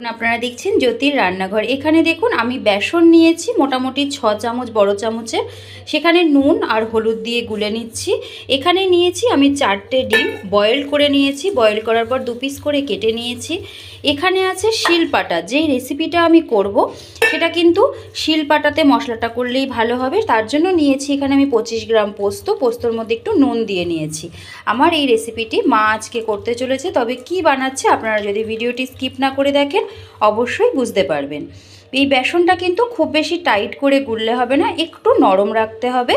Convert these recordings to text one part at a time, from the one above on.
আপনারা দেখছেন জ্যোতির রান্নাঘর। এখানে দেখুন, আমি বেসন নিয়েছি, মোটামুটি ছ চামচ, বড় চামচে সেখানে নুন আর হলুদ দিয়ে গুলে নিচ্ছি। এখানে নিয়েছি আমি চারটে ডিম, বয়েল করে নিয়েছি। বয়েল করার পর দু পিস করে কেটে নিয়েছি। এখানে আছে শিলপাটা, যেই রেসিপিটা আমি করব সেটা কিন্তু শিলপাটাতে মশলাটা করলেই ভালো হবে। তার জন্য নিয়েছি এখানে আমি পঁচিশ গ্রাম পোস্ত। পোস্তর মধ্যে একটু নুন দিয়ে নিয়েছি। আমার এই রেসিপিটি মা আজকে করতে চলেছে। তবে কি বানাচ্ছে আপনারা যদি ভিডিওটি স্কিপ না করে দেখেন, অবশ্যই বুঝতে পারবেন। এই বেসনটা কিন্তু খুব বেশি টাইট করে গুললে হবে না, একটু নরম রাখতে হবে।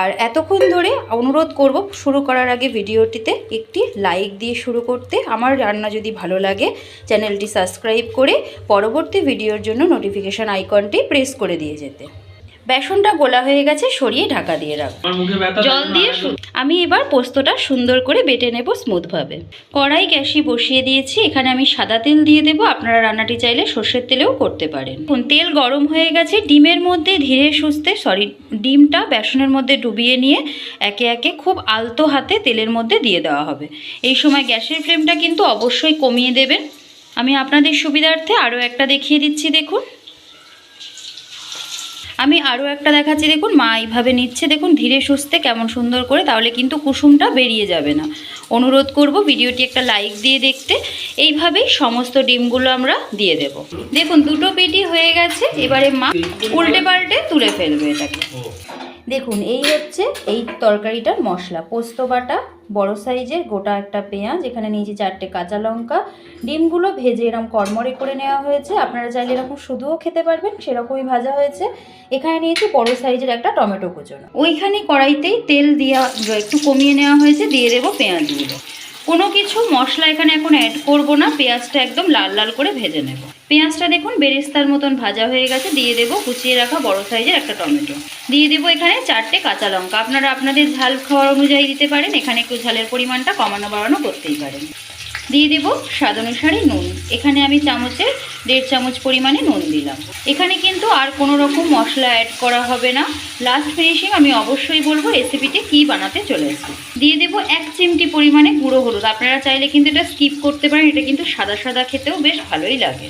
আর এতক্ষণ ধরে অনুরোধ করব, শুরু করার আগে ভিডিওটিতে একটি লাইক দিয়ে শুরু করতে। আমার রান্না যদি ভালো লাগে, চ্যানেলটি সাবস্ক্রাইব করে পরবর্তী ভিডিওর জন্য নোটিফিকেশান আইকনটি প্রেস করে দিয়ে যেতে। বেসনটা গোলা হয়ে গেছে সরিয়ে ঢাকা দিয়ে রাখব আমার মুখে ব্যথা জল দিয়ে আমি এবার পোস্তটা সুন্দর করে বেটে নেব স্মুথভাবে। কড়াই গ্যাসি বসিয়ে দিয়েছি এখানে আমি সাদা তেল দিয়ে দেবো আপনারা রান্নাটি চাইলে সর্ষের তেলেও করতে পারেন। এখন তেল গরম হয়ে গেছে ডিমের মধ্যে ধীরে সুস্থে সরি ডিমটা বেসনের মধ্যে ডুবিয়ে নিয়ে একে একে খুব আলতো হাতে তেলের মধ্যে দিয়ে দেওয়া হবে। এই সময় গ্যাসের ফ্লেমটা কিন্তু অবশ্যই কমিয়ে দেবেন। আমি আপনাদের সুবিধার্থে আরও একটা দেখিয়ে দিচ্ছি দেখুন। আমি আরও একটা দেখাচ্ছি দেখুন মা এইভাবে নিচ্ছে দেখুন ধীরে সুস্থে কেমন সুন্দর করে তাহলে কিন্তু কুসুমটা বেরিয়ে যাবে না। অনুরোধ করব ভিডিওটি একটা লাইক দিয়ে দেখতে এইভাবেই সমস্ত ডিমগুলো আমরা দিয়ে দেব। দেখুন দুটো পেটি হয়ে গেছে এবারে মা উল্টে পাল্টে তুলে ফেলবে এটাকে। দেখুন, এই হচ্ছে এই তরকারিটার মশলা। পোস্ত বাটা, বড়ো সাইজের গোটা একটা পেঁয়াজ, এখানে নিয়েছি চারটে কাঁচা লঙ্কা। ডিমগুলো ভেজে এরকম কড়মড়ে করে নেওয়া হয়েছে। আপনারা চাইলে এরকম শুধুও খেতে পারবেন, সেরকমই ভাজা হয়েছে। এখানে নিয়েছি বড়ো সাইজের একটা টমেটো কুচনো। ওইখানে কড়াইতেই তেল দেওয়া একটু কমিয়ে নেওয়া হয়েছে, দিয়ে দেবো পেঁয়াজগুলো কোনো কিছু মশলা এখানে এখন অ্যাড করব না, পেঁয়াজটা একদম লাল লাল করে ভেজে নেব। পেঁয়াজটা দেখুন বেরেস্তার মতন ভাজা হয়ে গেছে, দিয়ে দেবো কুচিয়ে রাখা বড় সাইজের একটা টমেটো। দিয়ে দেবো এখানে চারটে কাঁচা লঙ্কা। আপনারা আপনাদের ঝাল খাওয়ার অনুযায়ী দিতে পারেন, এখানে একটু ঝালের পরিমাণটা কমানো বাড়ানো করতেই পারেন। দিয়ে দেব স্বাদ অনুসারে নুন। এখানে আমি চামচে দেড় চামচ পরিমাণে নুন দিলাম। এখানে কিন্তু আর কোনো রকম মশলা অ্যাড করা হবে না। লাস্ট ফিনিশিং আমি অবশ্যই বলব রেসিপিতে কি বানাতে চলেছি। দিয়ে দেব এক চিমটি পরিমাণে গুঁড়ো হলুদ। আপনারা চাইলে কিন্তু এটা স্কিপ করতে পারেন, এটা কিন্তু সাদা সাদা খেতেও বেশ ভালোই লাগে।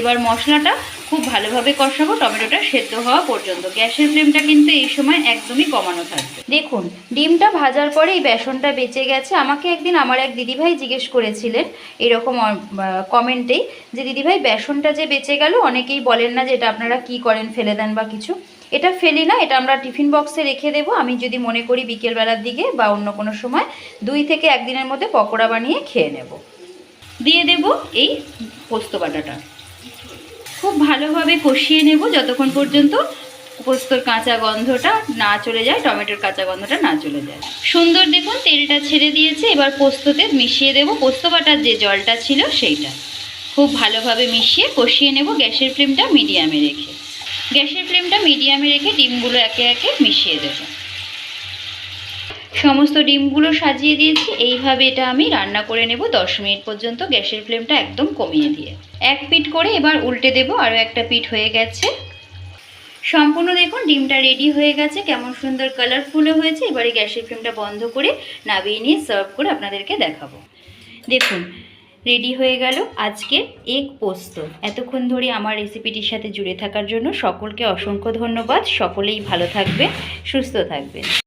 এবার মশলাটা খুব ভালোভাবে কষাবো টমেটোটা সেদ্ধ হওয়া পর্যন্ত। গ্যাসের ফ্লেমটা কিন্তু এই সময় একদমই কমানো থাকবে। দেখুন ডিমটা ভাজার পরে এই বেসনটা বেঁচে গেছে। আমাকে একদিন আমার এক দিদিভাই জিজ্ঞেস করেছিলেন এরকম কমেন্টেই যে দিদিভাই বেসনটা যে বেঁচে গেল অনেকেই বলেন না যে এটা আপনারা কি করেন ফেলে দেন বা কিছু। এটা ফেলি না এটা আমরা টিফিন বক্সে রেখে দেবো। আমি যদি মনে করি বিকেলবেলার দিকে বা অন্য কোনো সময় দুই থেকে একদিনের মধ্যে পকোড়া বানিয়ে খেয়ে নেব। দিয়ে দেব এই পোস্ত বাটাটা। খুব ভালোভাবে কষিয়ে নেব যতক্ষণ পর্যন্ত পোস্তর কাঁচা গন্ধটা না চলে যায়, টমেটোর কাঁচা গন্ধটা না চলে যায়। সুন্দর দেখুন, তেলটা ছেড়ে দিয়েছে, এবার পোস্ততে মিশিয়ে দেব। পোস্ত বাটার যে জলটা ছিল সেইটা। খুব ভালোভাবে মিশিয়ে কষিয়ে নেব গ্যাসের ফ্লেমটা মিডিয়ামে রেখে। গ্যাসের ফ্লেমটা মিডিয়ামে রেখে ডিমগুলো একে একে মিশিয়ে দেব। সমস্ত ডিমগুলো সাজিয়ে দিয়েছি। এইভাবে এটা আমি রান্না করে নেব। দশ মিনিট পর্যন্ত গ্যাসের ফ্লেমটা একদম কমিয়ে দিয়ে। এক পিঠ করে এবার উল্টে দেব। আরও একটা পিঠ হয়ে গেছে। সম্পূর্ণ দেখুন, ডিমটা রেডি হয়ে গেছে। কেমন সুন্দর কালারফুলও হয়েছে। এবারে গ্যাসের ফ্লেমটা বন্ধ করে নাবিয়ে নিয়ে সার্ভ করে আপনাদেরকে দেখাবো। দেখুন রেডি হয়ে গেল আজকে এক পোস্ত। এতক্ষণ ধরে আমার রেসিপিটির সাথে জুড়ে থাকার জন্য সকলকে অসংখ্য ধন্যবাদ। সকলেই ভালো থাকবে সুস্থ থাকবেন।